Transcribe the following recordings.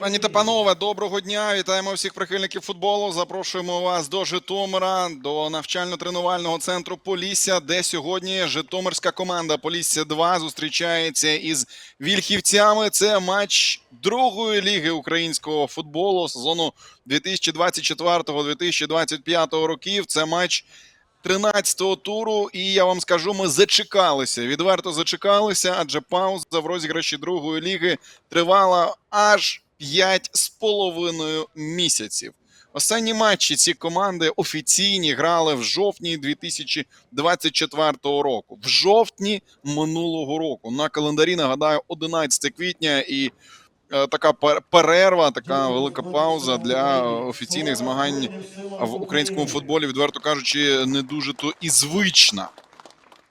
Пані та панове, доброго дня! Вітаємо всіх прихильників футболу. Запрошуємо вас до Житомира, до навчально-тренувального центру Полісся, де сьогодні Житомирська команда Полісся 2 зустрічається із вільхівцями. Це матч другої ліги українського футболу сезону 2024-2025 років. Це матч 13-го туру. І я вам скажу, ми зачекалися. Відверто зачекалися, адже пауза в розіграші другої ліги тривала аж 5 з половиною місяців. Останні матчі ці команди офіційні грали в жовтні 2024 року. В жовтні минулого року. На календарі нагадаю 11 квітня і е, така пер- перерва, така велика пауза для офіційних змагань в українському футболі, відверто кажучи, не дуже то і звична.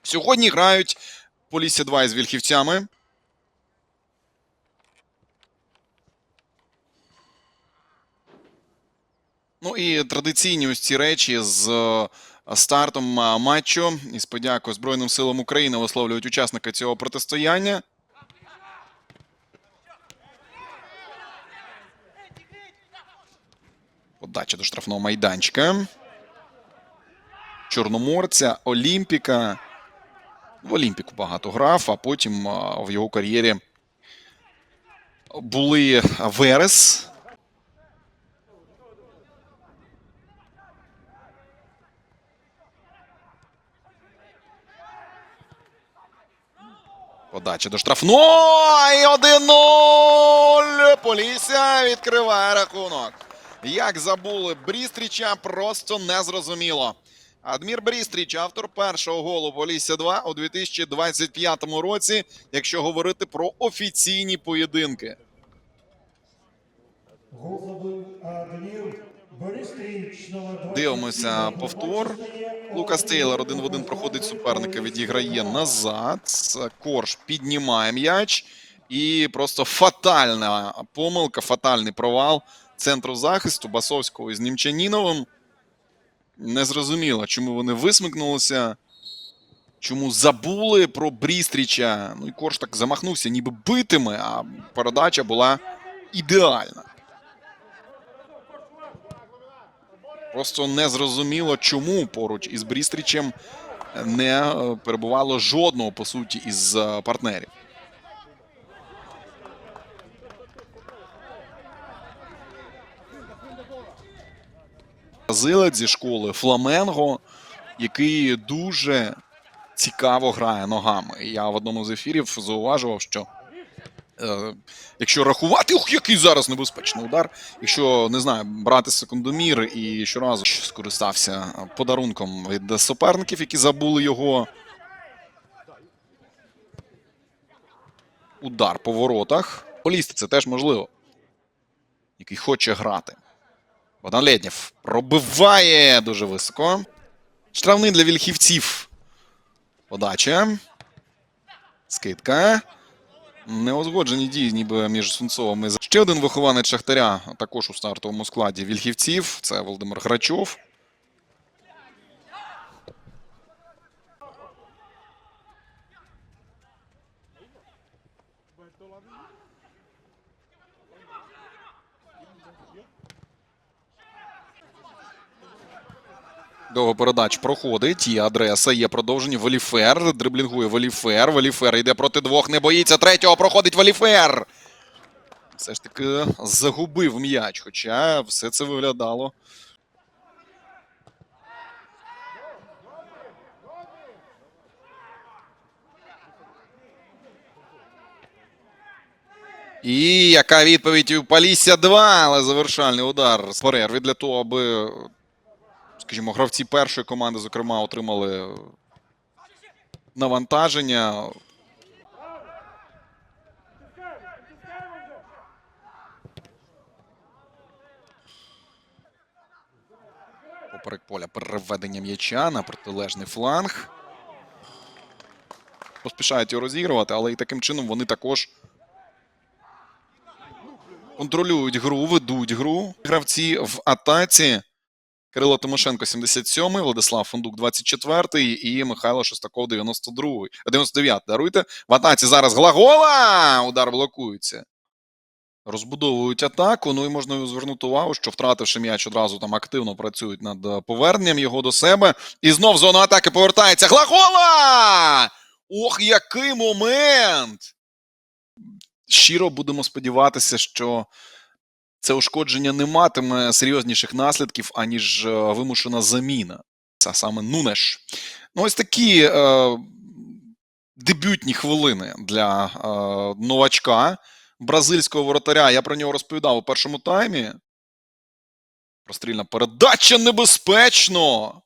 Сьогодні грають Полісся 2 із вільхівцями. Ну і традиційні ось ці речі з е, стартом е, матчу із подякою Збройним силам України висловлюють учасники цього протистояння. Подача до штрафного майданчика. Чорноморця, Олімпіка. В Олімпіку багато грав, а потім в його кар'єрі були Верес. Подача до штрафного. І 1-0. Полісся відкриває рахунок. Як забули Брістріча, просто незрозуміло. Адмір Брістріч, автор першого голу Полісся 2 у 2025 році, якщо говорити про офіційні поєдинки. Гол забив Адмір номер 27. Дивимося повтор. Лукас Тейлор один в один проходить суперника, відіграє назад. Корж піднімає м'яч. І просто фатальна помилка, фатальний провал центру захисту Басовського із Німчаніновим. Незрозуміло, чому вони висмикнулися, чому забули про Брістріча. Ну і Корж так замахнувся, ніби битиме, а передача була ідеальна. Просто не зрозуміло, чому поруч із Брістрічем не е, перебувало жодного по суті із е, партнерів. Бразилець зі школи Фламенго, який дуже цікаво грає ногами. Я в одному з ефірів зауважував, що якщо рахувати, ух, який зараз небезпечний удар. Якщо не знаю, брати секундомір і щоразу скористався подарунком від суперників, які забули його. Удар по воротах. Полізти це теж можливо. Який хоче грати. Богдан Леднєв пробиває дуже високо. Штрафний для вільхівців. Подача. Скидка. Неузгоджені дії, ніби між Сунцовим і ще один вихованець Шахтаря, також у стартовому складі вільхівців. Це Володимир Грачов. Довго передач проходить. Є адреса, є продовження. Валіфер. Дриблінгує Валіфер. Валіфер йде проти двох. Не боїться. Третього проходить Валіфер. Все ж таки загубив м'яч, хоча все це виглядало. І яка відповідь у Полісся 2, але завершальний удар з перерви для того, аби скажімо, гравці першої команди, зокрема, отримали навантаження. Поперек поля переведення м'яча на протилежний фланг. Поспішають його розігрувати, але і таким чином вони також контролюють гру, ведуть гру. Гравці в атаці. Кирило Тимошенко 77-й, Владислав Фундук 24-й і Михайло Шостаков 92-й. 99 даруйте. В атаці зараз Глагола! Удар блокується. розбудовують атаку. Ну і можна звернути увагу, що втративши м'яч, одразу там активно працюють над поверненням його до себе. І знов в зону атаки повертається Глагола! Ох, який момент! Щиро будемо сподіватися, що це ушкодження не матиме серйозніших наслідків, аніж е, вимушена заміна. Це саме Нунеш. Ну, ось такі е, дебютні хвилини для е, новачка бразильського воротаря. Я про нього розповідав у першому таймі. Прострільна передача небезпечно.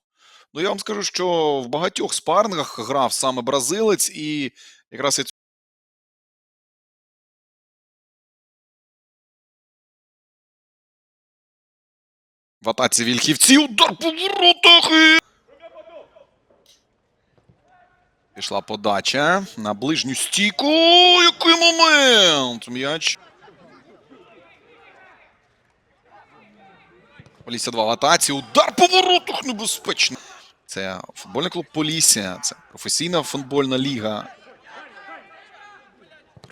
Ну, я вам скажу, що в багатьох спаррингах грав саме бразилець, і якраз і в атаці вільхівці удар по воротах. І... Пішла подача на ближню стійку. Який момент! М'яч. Полісся 2 в атаці. Удар по воротах небезпечно. Це футбольний клуб Полісся. Це професійна футбольна ліга.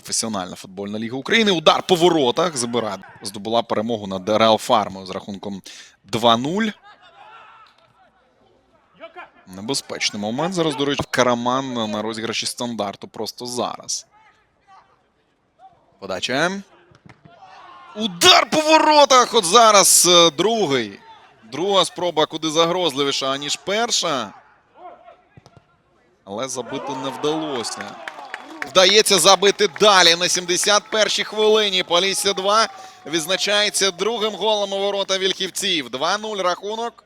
Професіональна футбольна ліга України. Удар по воротах. Забирає. Здобула перемогу над Реал Фармою з рахунком 2-0. Небезпечний момент зараз, до речі, Караман на розіграші стандарту просто зараз. Подача. Удар по воротах! От зараз е, другий. Друга спроба куди загрозливіша, аніж перша. Але забити не вдалося. Вдається забити далі на 71-й хвилині. Полісся 2 відзначається другим голом у ворота вільхівців. 2-0 рахунок.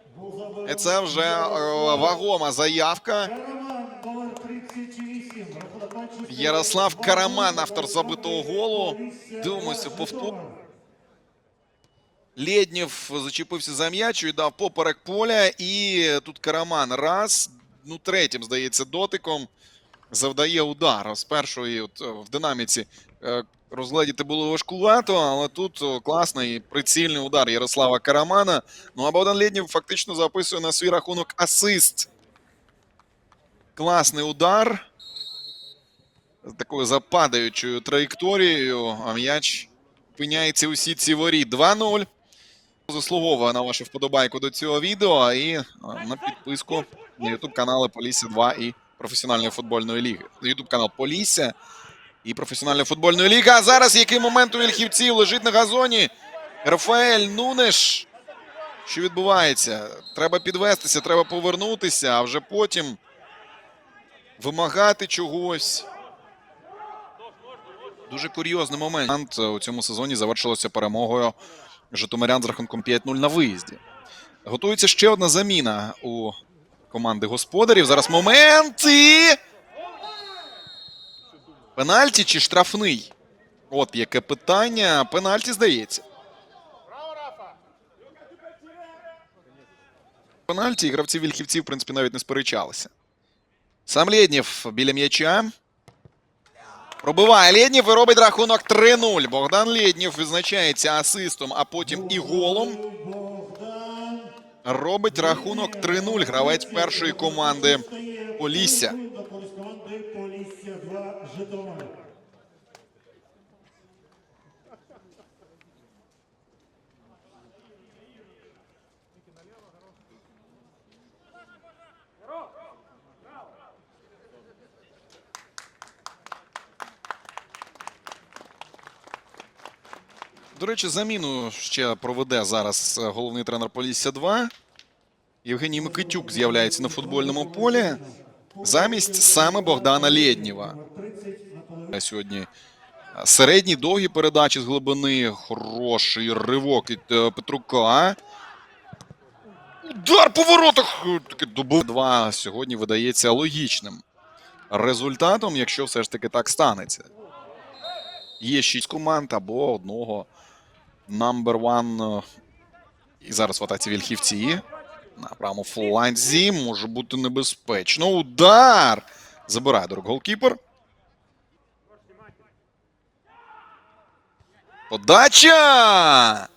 І це вже е, вагома заявка. Караман, номер 38. Рахунок матчу Ярослав Караман, автор забитого голу. Дивимося повтор. Лєднєв зачепився за м'яч, віддав поперек поля, і тут Караман раз, ну третім, здається, дотиком завдає удар. З першої от, е, в динаміці е, розгледіти було важкувато, але тут класний прицільний удар Ярослава Карамана. Ну а Богдан Лєднєв фактично записує на свій рахунок асист. Класний удар. З такою западаючою траєкторією, а м'яч опиняється у сітці воріт. 2-0. Заслуговує на вашу вподобайку до цього відео і на підписку на YouTube канали Полісся 2 і професіональної футбольної ліги. YouTube канал Полісся і професіональної футбольної ліги. А зараз який момент у Вільхівців лежить на газоні. Рафаель Нунеш. Що відбувається? Треба підвестися, треба повернутися, а вже потім вимагати чогось. Дуже курйозний момент у цьому сезоні завершилося перемогою Житомирян з рахунком 5-0 на виїзді. Готується ще одна заміна у команди господарів. Зараз момент і... Пенальті чи штрафний? От яке питання. Пенальті здається. Пенальті і гравці вільхівців, в принципі, навіть не сперечалися. Сам Лєднєв біля м'яча. Пробиває Лєднєв і робить рахунок 3-0. Богдан Лєднєв відзначається асистом, а потім і голом. Робить рахунок 3-0. Гравець першої команди Полісся. До речі, заміну ще проведе зараз е, головний тренер Полісся 2. Євгеній Микитюк з'являється на футбольному полі замість саме Богдана Лєднєва. Номер 30 на. Сьогодні е, середні довгі передачі з глибини. Хороший ривок від е, Петрука. Удар по воротах! Е, Таке добив. Два сьогодні видається логічним результатом, якщо все ж таки так станеться. Є шість команд або одного number one. е, І зараз в атаці вільхівці. На правому фланзі може бути небезпечно. Удар! Забирає друг голкіпер. Подача!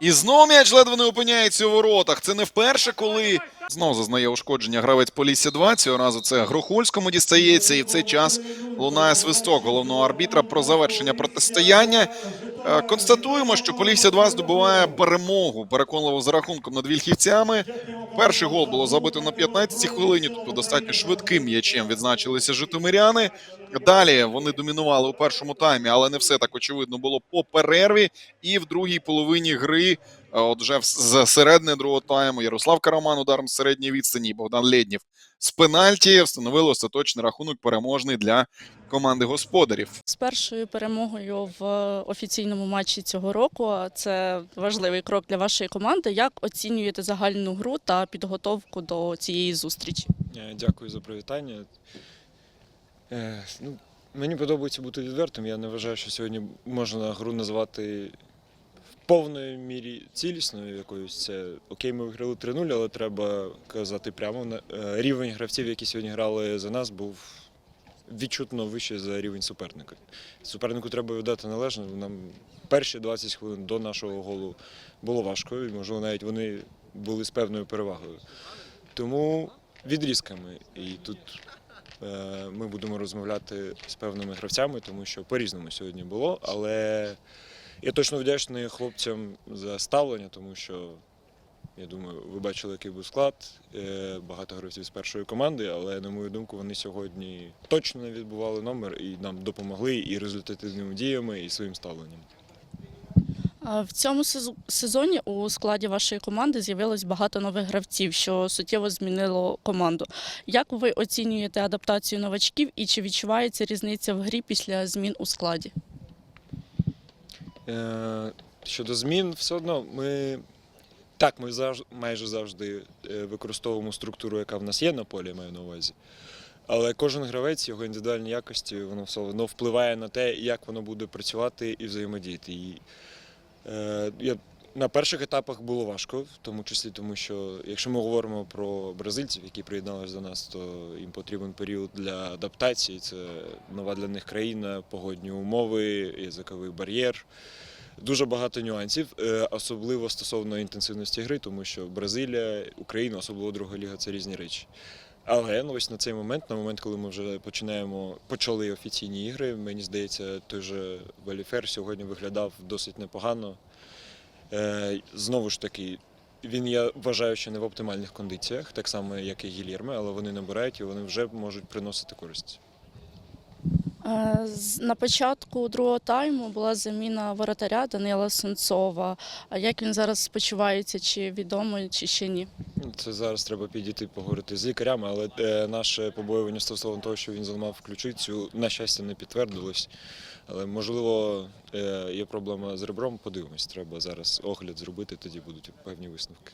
І знову м'яч ледве не опиняється у воротах. Це не вперше, коли знову зазнає ушкодження гравець Полісся 2. Цього разу це Грохольському дістається, і в цей час лунає свисток головного арбітра про завершення протистояння. Е, Констатуємо, що Полісся 2 здобуває перемогу переконливо за рахунком над вільхівцями. Перший гол було забито на 15-й хвилині. Тобто достатньо швидким м'ячем відзначилися житомиряни. Далі вони домінували у першому таймі, але не все так очевидно було по перерві. І в другій половині гри, от вже з середини другого тайму, Ярослав Караман ударом з середньої відстані, Богдан Лєднів з пенальті встановили остаточний рахунок переможний для команди господарів. З першою перемогою в офіційному матчі цього року це важливий крок для вашої команди. Як оцінюєте загальну гру та підготовку до цієї зустрічі? Е, Дякую за привітання. Е, ну, мені подобається бути відвертим. Я не вважаю, що сьогодні можна гру назвати повної мірі цілісною якоюсь. Це окей, ми виграли 3-0, але треба казати прямо. е, Рівень гравців, які сьогодні грали за нас, був відчутно вищий за рівень суперника. Супернику треба віддати належне. Нам перші 20 хвилин до нашого голу було важко, і можливо навіть вони були з певною перевагою. Тому відрізками. І тут е, ми будемо розмовляти з певними гравцями, тому що по-різному сьогодні було. Але я точно вдячний хлопцям за ставлення, тому що я думаю, ви бачили, який був склад. Е, багато гравців з першої команди, але на мою думку, вони сьогодні точно не відбували номер і нам допомогли і результативними діями, і своїм ставленням. В цьому сезоні у складі вашої команди з'явилось багато нових гравців, що суттєво змінило команду. Як ви оцінюєте адаптацію новачків і чи відчувається різниця в грі після змін у складі? Е, Щодо змін, все одно ми так, ми майже завжди е, використовуємо структуру, яка в нас є на полі, маю на увазі. Але кожен гравець, його індивідуальні якості, воно все одно впливає на те, як воно буде працювати і взаємодіяти. І, е, я, на перших етапах було важко, в тому числі тому, що якщо ми говоримо про бразильців, які приєдналися до нас, то їм потрібен період для адаптації. Це нова для них країна, погодні умови, язиковий бар'єр. Дуже багато нюансів, е, особливо стосовно інтенсивності гри, тому що Бразилія, Україна, особливо друга ліга це різні речі. Але ну, ось на цей момент, на момент, коли ми вже починаємо почали офіційні ігри, мені здається, той же Валіфер сьогодні виглядав досить непогано. Е, знову ж таки, він я вважаю, що не в оптимальних кондиціях, так само як і гілірми, але вони набирають і вони вже можуть приносити користь. Е, На початку другого тайму була заміна воротаря Данила Сенцова. Як він зараз почувається, чи відомо, чи ще ні? Це зараз треба підійти поговорити з лікарями, але е, наше побоювання стосовно того, що він зламав ключицю, на щастя, не підтвердилось. Але можливо е, є проблема з ребром. Подивимось, треба зараз огляд зробити, тоді будуть певні висновки.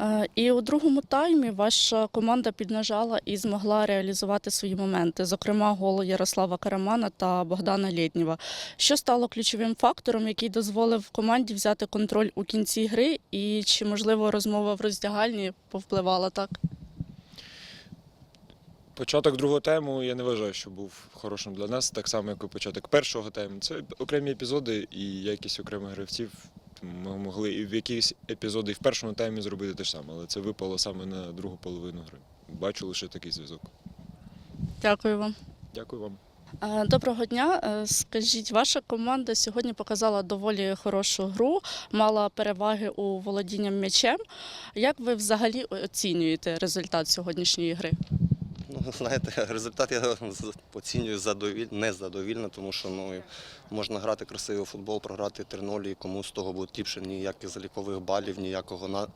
Е, І у другому таймі ваша команда піднажала і змогла реалізувати свої моменти, зокрема гол Ярослава Карамана та Богдана Лєднєва. Що стало ключовим фактором, який дозволив команді взяти контроль у кінці гри, і чи можливо розмова в роздягальні повпливала так? Початок другого тайму я не вважаю, що був хорошим для нас, так само, як і початок першого тайму. Це окремі епізоди і якість окремих гравців. Ми могли і в якісь епізоди і в першому таймі зробити те ж саме, але це випало саме на другу половину гри. Бачу лише такий зв'язок. Дякую вам. Дякую вам. Е, Доброго дня. Е, Скажіть, ваша команда сьогодні показала доволі хорошу гру, мала переваги у володінням м'ячем. Як ви взагалі оцінюєте результат сьогоднішньої гри? Ну, знаєте, результат я оцінюю задовіль... незадовільно, тому що ну, можна грати красивий футбол, програти 3-0, і кому з того буде ліпше, ніяких залікових балів, ніякого на...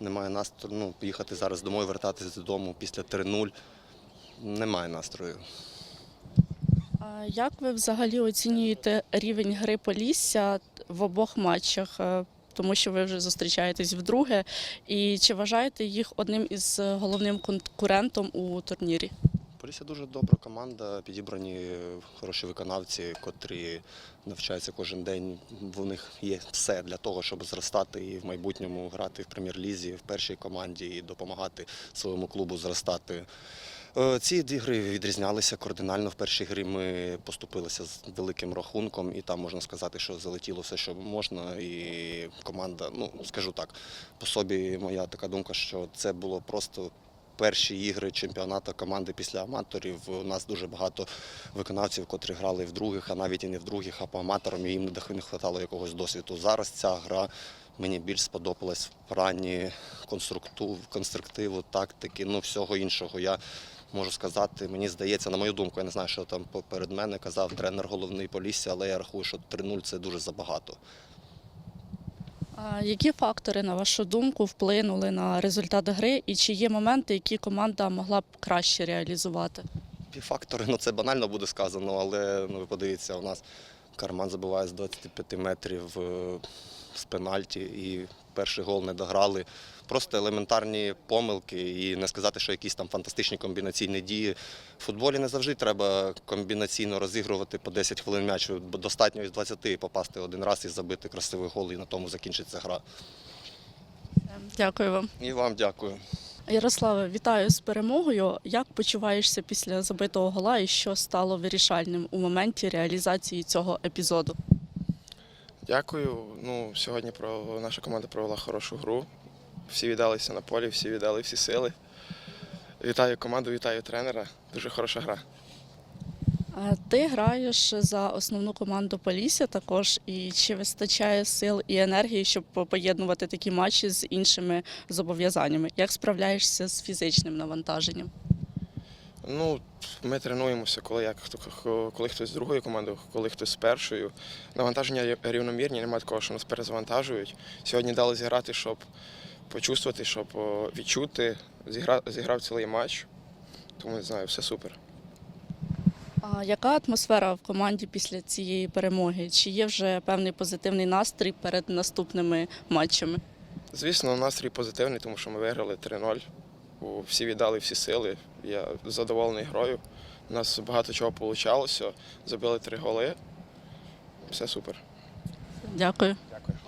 немає настрою. Ну, поїхати зараз домой, вертатися додому після 3-0. Немає настрою. А Як ви взагалі оцінюєте рівень гри Полісся в обох матчах? Тому що ви вже зустрічаєтесь вдруге. І чи вважаєте їх одним із е, головним конкурентом у турнірі? Полісся дуже добра команда, підібрані хороші виконавці, котрі навчаються кожен день. В них є все для того, щоб зростати і в майбутньому грати в прем'єр-лізі, в першій команді і допомагати своєму клубу зростати. Е, Ці дві гри відрізнялися кардинально. В першій грі ми поступилися з великим рахунком, і там можна сказати, що залетіло все, що можна. І команда, ну скажу так, по собі моя така думка, що це було просто перші ігри чемпіонату команди після аматорів. У нас дуже багато виконавців, котрі грали в других, а навіть і не в других, а по аматорам, і їм не вистачало якогось досвіду. Зараз ця гра мені більш сподобалась в плані конструктиву, тактики, ну всього іншого. Я можу сказати, мені здається, на мою думку, я не знаю, що там поперед мене казав тренер головний Полісся, але я рахую, що 3-0 це дуже забагато. А Які фактори, на вашу думку, вплинули на результат гри, і чи є моменти, які команда могла б краще реалізувати? Ті фактори, ну це банально буде сказано, але ну ви подивіться, у нас карман забиває з 25 метрів е, з пенальті і перший гол не дограли. Просто елементарні помилки, і не сказати, що якісь там фантастичні комбінаційні дії. В футболі не завжди треба комбінаційно розігрувати по 10 хвилин м'ячу. бо Достатньо із 20 попасти один раз і забити красивий гол, і на тому закінчиться гра. Дякую вам. І вам дякую. Ярославе, вітаю з перемогою. Як почуваєшся після забитого гола і що стало вирішальним у моменті реалізації цього епізоду? Дякую. Ну, сьогодні про наша команда провела хорошу гру. Всі віддалися на полі, всі віддали всі сили. Вітаю команду, вітаю тренера. Дуже хороша гра. Ти граєш за основну команду Полісся також. І чи вистачає сил і енергії, щоб поєднувати такі матчі з іншими зобов'язаннями? Як справляєшся з фізичним навантаженням? Ну, ми тренуємося, коли, як, коли хтось з другою командою, коли хтось з першою. Навантаження рівномірні, немає такого, що нас перезвантажують. Сьогодні дали зіграти, щоб почувствувати, щоб відчути. Зігра, зіграв цілий матч. Тому не знаю, все супер. А яка атмосфера в команді після цієї перемоги? Чи є вже певний позитивний настрій перед наступними матчами? Звісно, настрій позитивний, тому що ми виграли 3-0. Всі віддали всі сили. Я задоволений грою. У нас багато чого вийшло. Забили три голи. Все супер. Дякую. Дякую.